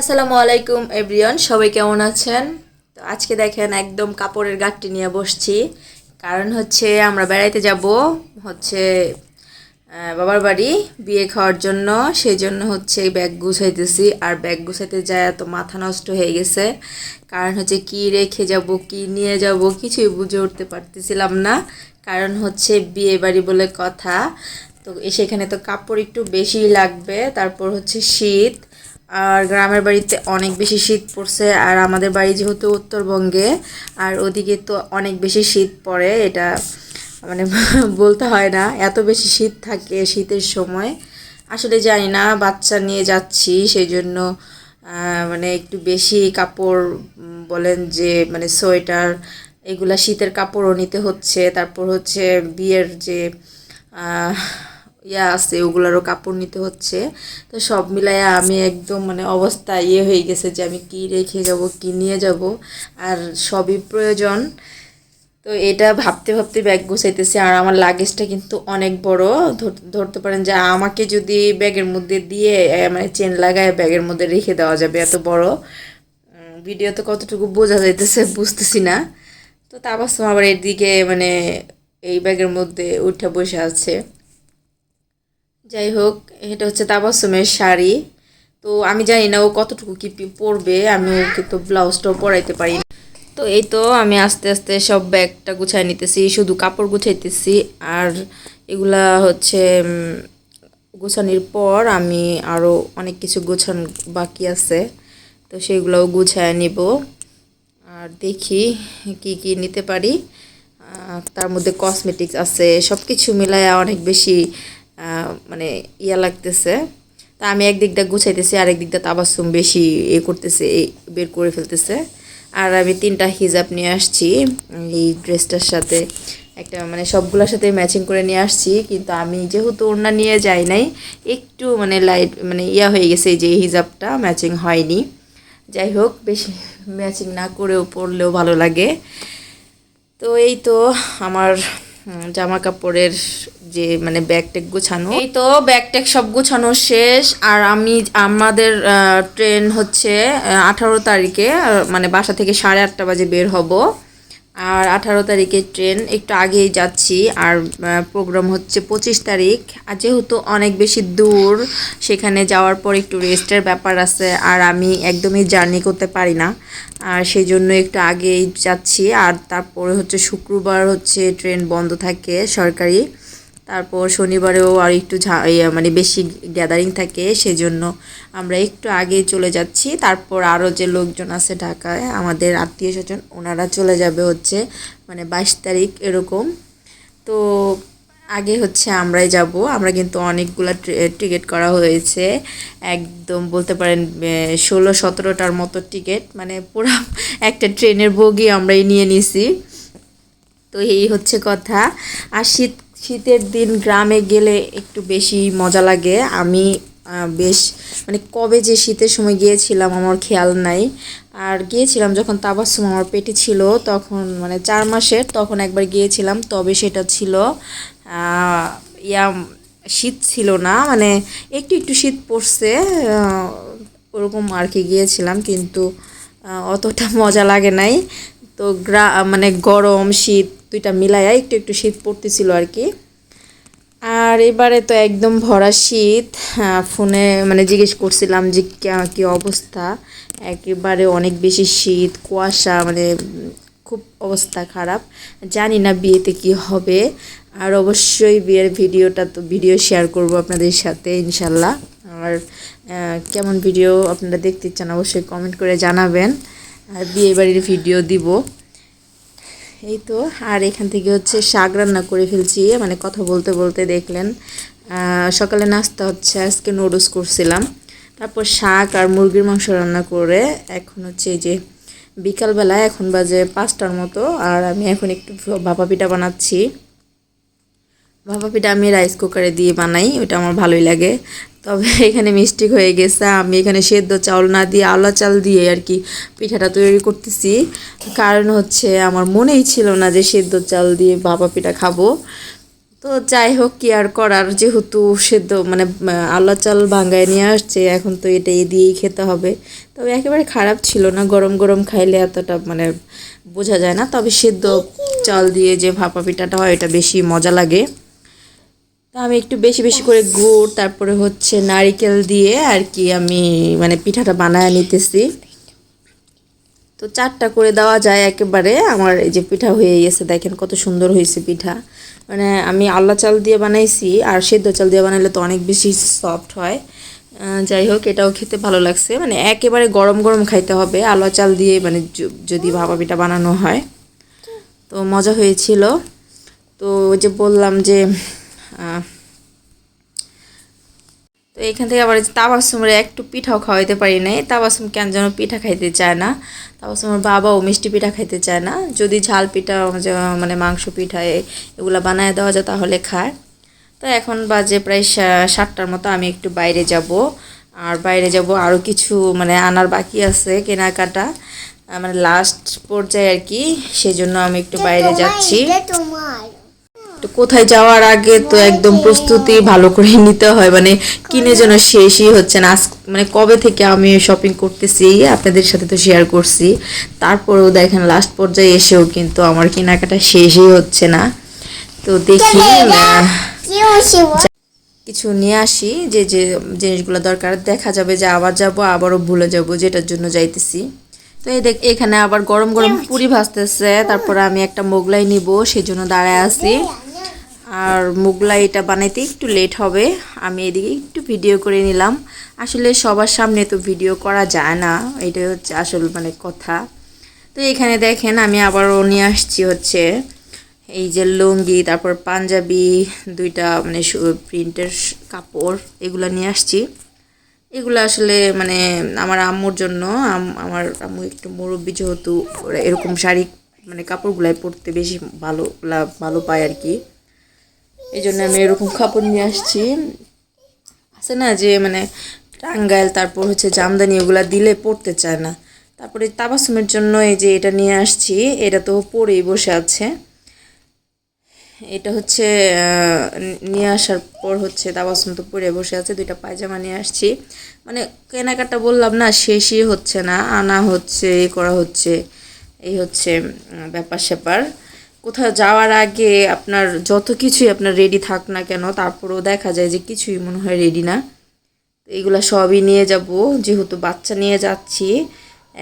আসসালামু আলাইকুম, এভরিওয়ান, সবাই কেমন আছেন? তো আজকে দেখেন একদম কাপড়ের গাঠটি নিয়ে বসছি। কারণ হচ্ছে আমরা বেড়াইতে যাব হচ্ছে বাবার বাড়ি বিয়ে খাওয়ার জন্য। সেই জন্য হচ্ছে ব্যাগ গুছাইতেছি। আর ব্যাগ গুছাইতে যায় তো মাথা নষ্ট হয়ে গেছে। কারণ হচ্ছে কি রেখে যাব, কি নিয়ে যাব কিছুই বুঝে উঠতে পারতেছিলাম না। কারণ হচ্ছে বিয়ে বাড়ি বলে কথা। তো সেখানে তো কাপড় একটু বেশিই লাগবে। তারপর হচ্ছে শীত। আর গ্রামের বাড়িতে অনেক বেশি শীত পড়ছে, আর আমাদের বাড়ি যেহেতু উত্তরবঙ্গে, আর ওদিকে তো অনেক বেশি শীত পড়ে, এটা মানে বলতে হয় না, এত বেশি শীত থাকে শীতের সময়। আসলে জানি না, বাচ্চা নিয়ে যাচ্ছি সেই জন্য মানে একটু বেশি কাপড় বলেন যে মানে সোয়েটার, এগুলা শীতের কাপড়ও নিতে হচ্ছে। তারপর হচ্ছে বিয়ের যে ইয়া আছে ওগুলারও কাপড় নিতে হচ্ছে। তো সব মিলাইয়া আমি একদম মানে অবস্থা ইয়ে হয়ে গেছে যে আমি কি রেখে যাব কি নিয়ে যাব। আর সবই প্রয়োজন। তো এটা ভাবতে ভাবতে ব্যাগ গুছাইতেছি আর আমার লাগেজটা কিন্তু অনেক বড়। ধর- ধরতে পারেন যে আমাকে যদি ব্যাগের মধ্যে দিয়ে মানে চেন লাগায় ব্যাগের মধ্যে রেখে দেওয়া যাবে এত বড়। উম, ভিডিওতে কতটুকু বোঝা যাইতেছে বুঝতেছি না। তো তারপর আবার এদিকে মানে এই ব্যাগের মধ্যে উঠে বসে আছে। যাই হোক এটা হচ্ছে তাবাসুমের শাড়ি। তো আমি জানি না ও কতটুকু কি পরবে, আমি ওকে তো ব্লাউজটাও পরাইতে পারি তো এই তো আমি আস্তে আস্তে সব ব্যাগটা গুছাই নিতেছি, শুধু কাপড় গুছাইতেছি। আর এগুলা হচ্ছে গোছানোর পর আমি আরও অনেক কিছু গোছান বাকি আছে। তো সেগুলোও গুছায় নিব। আর দেখি কি কি নিতে পারি। তার মধ্যে কসমেটিক্স আছে সব কিছু মিলায় অনেক বেশি মানে ইয়া লাগতেছে। তা আমি একদিক দিয়ে গুছাইতেছি আরেক দিক দিয়ে তাবাসুম বেশি এ করতেছে বের করে ফেলতেছে। আর আমি তিনটা হিজাব নিয়ে আসছি এই ড্রেসটার সাথে। একটা মানে সবগুলোর সাথে ম্যাচিং করে নিয়ে আসছি, কিন্তু আমি যেহেতু ওড়না নিয়ে যাই নাই, একটু মানে লাইট মানে ইয়া হয়ে গেছে যে এই হিজাবটা ম্যাচিং হয়নি। যাই হোক, বেশি ম্যাচিং না করেও পরলেও ভালো লাগে। তো এই তো আমার জামা কাপড়ের যে মানে ব্যাগ ট্যাগ গুছানো। এই তো ব্যাগ ট্যাগ সব গুছানো শেষ, আর আমি, আমাদের ট্রেন হচ্ছে আঠারো তারিখে মানে বাসা থেকে সাড়ে আটটা বাজে বের হব। আর আঠারো তারিখে ট্রেন, একটু আগেই যাচ্ছি আর প্রোগ্রাম হচ্ছে পঁচিশ তারিখ। আর যেহেতু অনেক বেশি দূর, সেখানে যাওয়ার পর একটু রেস্টের ব্যাপার আছে আর আমি একদমই জার্নি করতে পারি না। আর সেই জন্য একটু আগেই যাচ্ছি আর তারপরে হচ্ছে শুক্রবার হচ্ছে ট্রেন বন্ধ থাকে সরকারি। তারপর শনিবারেও আর একটু ইয়ে মানে বেশি গ্যাদারিং থাকে, সেজন্য আমরা একটু আগে চলে যাচ্ছি। তারপর আরও যে লোকজন আছে ঢাকায়, আমাদের আত্মীয় স্বজন, ওনারা চলে যাবে হচ্ছে মানে বাইশ তারিখ এরকম। তো আগে হচ্ছে আমরাই যাব। আমরা কিন্তু অনেকগুলো টিকিট করা হয়েছে। একদম বলতে পারেন ষোলো সতেরোটার মতো টিকিট। মানে পুরো একটা ট্রেনের বগি আমরাই নিয়ে নিছি। তো এই হচ্ছে কথা। আর শীত শীতের দিন গ্রামে গেলে একটু বেশি মজা লাগে। আমি বেশ মানে কবে যে শীতের সময় গিয়েছিলাম আমার খেয়াল নাই। আর গিয়েছিলাম যখন তাবাসুম আমার পেটে ছিল তখন মানে চার মাসের তখন একবার গিয়েছিলাম, তবে সেটা ছিল ইয়া, শীত ছিল না মানে একটু একটু শীত পড়ছে ওরকম আর কি গিয়েছিলাম, কিন্তু অতটা মজা লাগে নাই। তো গ্রা মানে গরম, শীত দুইটা মিলাইয়া একটু একটু শীত পড়তেছিল আর কি। আর এবারে তো একদম ভরা শীত আহ, ফোনে মানে জিজ্ঞেস করছিলাম যে কি অবস্থা। একেবারে অনেক বেশি শীত কুয়াশা মানে খুব অবস্থা খারাপ। জানি না বিয়েতে কি হবে। আর অবশ্যই বিয়ের ভিডিওটা তো ভিডিও শেয়ার করব আপনাদের সাথে ইনশাল্লাহ। আর কেমন ভিডিও আপনারা দেখতে চান অবশ্যই কমেন্ট করে জানাবেন। আর বিয়ে বাড়ির ভিডিও দিব। এই তো, আর এখান থেকে হচ্ছে শাক রান্না করে ফেলছি মানে কথা বলতে বলতে দেখলেন। সকালে নাস্তা হচ্ছে, আজকে নুডলস করছিলাম। তারপর শাক আর মুরগির মাংস রান্না করে, এখন হচ্ছে এই যে বিকালবেলা এখন বাজে পাঁচটার মতো, আর আমি এখন একটু ভাপা পিঠা বানাচ্ছি। ভাপা পিঠা আমি রাইস কুকারে দিয়ে বানাই, ওটা আমার ভালোই লাগে। তবে এখানে মিস্টেক হয়ে গেছে। আমি এখানে সেদ্ধ চাউল না দিয়ে আলা চাল দিয়ে আর কি পিঠাটা তৈরি করতেছি। কারণ হচ্ছে আমার মনেই ছিল না যে সেদ্ধ চাল দিয়ে ভাপা পিঠা খাব। তো যাই হোক, কি আর করার? যেহেতু সেদ্ধ মানে আল্লা চাল ভাঙ্গায় নিয়ে আসছে, এখন তো এটা এ দিয়েই খেতে হবে। তবে একেবারে খারাপ ছিল না, গরম গরম খাইলে এতটা মানে বোঝা যায় না। তবে সেদ্ধ চাল দিয়ে যে ভাপা পিঠাটা হয় এটা বেশি মজা লাগে। তো আমি একটু বেশি বেশি করে গুড়, তারপরে হচ্ছে নারিকেল দিয়ে আর কি আমি মানে পিঠাটা বানায় নিতেছি। তো চারটা করে দেওয়া যায় একেবারে। আমার এই যে পিঠা হয়ে গেছে, দেখেন কত সুন্দর হয়েছে পিঠা। মানে আমি আল্লা চাল দিয়ে বানাইছি, আর সেদ্ধ চাল দিয়ে বানাইলে তো অনেক বেশি সফট হয়। যাই হোক, এটাও খেতে ভালো লাগছে। মানে একেবারে গরম গরম খাইতে হবে। আল্লা চাল দিয়ে মানে যদি ভাপা পিঠা বানানো হয়। তো মজা হয়েছিল। তো ওই যে বললাম যে তো এখান থেকে আবার তাবাসুমের একটু পিঠাও খাওয়াইতে পারি নাই। তাবাসুম কেন যেন পিঠা খাইতে চায় না। তাবাসুমের বাবাও মিষ্টি পিঠা খাইতে চায় না। যদি ঝাল পিঠা মানে মাংস পিঠা এগুলো বানায় দেওয়া যায় তাহলে খায়। তো এখন বাজে প্রায় সাতটার মতো, আমি একটু বাইরে যাব। আর বাইরে যাব আরও কিছু মানে আনার বাকি আছে কেনাকাটা। মানে লাস্ট পর্যায়ে আর কি, সেজন্য আমি একটু বাইরে যাচ্ছি। তো কোথায় যাওয়ার আগে তো একদম প্রস্তুতি ভালো করে নিতে হয় মানে কিনে যেন শেষই হচ্ছে না। আজ মানে কবে থেকে আমি শপিং করতেছি আপনাদের সাথে তো শেয়ার করছি। তারপরেও দেখেন লাস্ট পর্যায়ে এসেও কিন্তু আমার কেনাকাটা শেষই হচ্ছে না। তো দেখি কিছু নিয়ে আসি যে যে জিনিসগুলো দরকার দেখা যাবে যে আবার যাব আবারও ভুলে যাব যেটার জন্য যাইতেছি। তো এই দেখ এখানে আবার গরম গরম পুরি ভাজতেছে তারপরে আমি একটা মোগলাই নিব সেই জন্য দাঁড়ায় আছি। আর মোগলাইটা বানাইতে একটু লেট হবে। আমি এদিকে একটু ভিডিও করে নিলাম। আসলে সবার সামনে তো ভিডিও করা যায় না। এটা হচ্ছে আসল মানে কথা। তো এখানে দেখেন আমি আবারও নিয়ে আসছি হচ্ছে এই যে লুঙ্গি, তারপর পাঞ্জাবি, দুইটা মানে প্রিন্টের কাপড়, এগুলো নিয়ে আসছি। এগুলো আসলে মানে আমার আম্মুর জন্য। আমার আম্মু একটু মুরব্বী যেহেতু এরকম শাড়ি মানে কাপড়গুলাই পরতে বেশি ভালো ভালো পায় আর কি। এই জন্য আমি এরকম কাপড় নিয়ে আসছি। আছে না যে মানে টাঙ্গাইল, তারপর হচ্ছে জামদানি, এগুলা দিলে পড়তে চায় না। তারপরে তাবাসুমের জন্য এই যে এটা নিয়ে আসছি, এটা তো পরেই বসে আছে। এটা হচ্ছে নিয়ে আসার পর হচ্ছে তাবাসুম তো পরে বসে আছে, দুইটা পায়জামা নিয়ে আসছি। মানে কেনাকাটা বললাম না, শেষই হচ্ছে না, আনা হচ্ছে, এ করা হচ্ছে, এই হচ্ছে ব্যাপার স্যাপার কোথাও যাওয়ার আগে আপনার যত কিছুই আপনার রেডি থাক না কেন, তারপরেও দেখা যায় যে কিছুই মনে হয় রেডি না। তো এগুলো সবই নিয়ে যাব, যেহেতু বাচ্চা নিয়ে যাচ্ছি,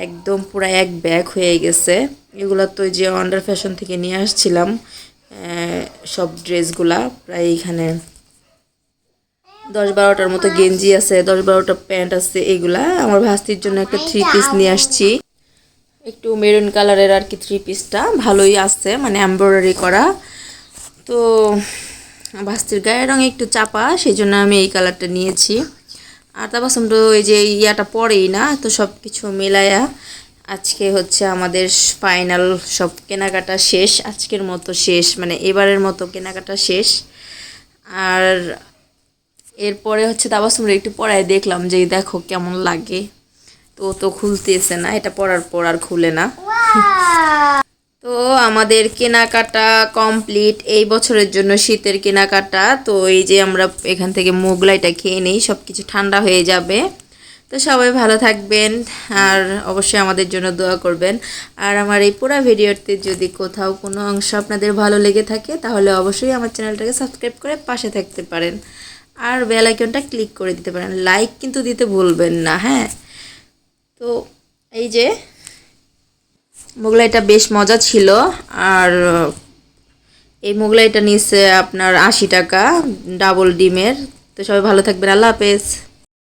একদম পুরো এক ব্যাগ হয়ে গেছে। এগুলো তো যে আন্ডার ফ্যাশন থেকে নিয়ে আসছিলাম সব ড্রেসগুলা, প্রায় এখানে দশ বারোটার মতো গেঞ্জি আছে, দশ বারোটা প্যান্ট আছে, এগুলা। আমার ভাস্তির জন্য একটা থ্রি পিস নিয়ে আসছি। একটু মেরুন কালারের আর কি থ্রি পিসটা ভালোই আছে মানে এমব্রয়ডারি করা। তো ভাস্তির গায়ের রঙ একটু চাপা সেই জন্য আমি এই কালারটা নিয়েছি। আর তারপর তো এই যে ইয়াটা পরেই না, তো সব কিছু মেলায়া। আজকে হচ্ছে আমাদের ফাইনাল সব কেনাকাটা শেষ, আজকের মতো শেষ মানে এবারের মতো কেনাকাটা শেষ। আর এরপরে হচ্ছে তাবাসুমরে একটু পরায় দেখলাম যে, দেখো কেমন লাগে। তো তো খুলতেছে না এটা পরার পর আর খুলে না। তো আমাদের কেনাকাটা কমপ্লিট এই বছরের জন্য শীতের কেনাকাটা। তো এই যে আমরা এখান থেকে মোগলাইটা খেয়ে নিই সব কিছু ঠান্ডা হয়ে যাবে। তো সবাই ভালো থাকবেন আর অবশ্যই আমাদের জন্য দোয়া করবেন। আর আমার এই পুরো ভিডিওতে যদি কোথাও কোনো অংশ আপনাদের ভালো লেগে থাকে তাহলে অবশ্যই আমার চ্যানেলটাকে সাবস্ক্রাইব করে পাশে থাকতে পারেন। আর বেল আইকনটা ক্লিক করে দিতে পারেন। লাইক কিন্তু দিতে ভুলবেন না হ্যাঁ? তো এই যে, মোগলাইটা বেশ মজা ছিল, আর, এই মোগলাইটা নিচ্ছে আপনার আশি টাকা, ডাবল ডিমের। তো সবাই ভালো থাকবেন, আল্লাহ হাফেজ।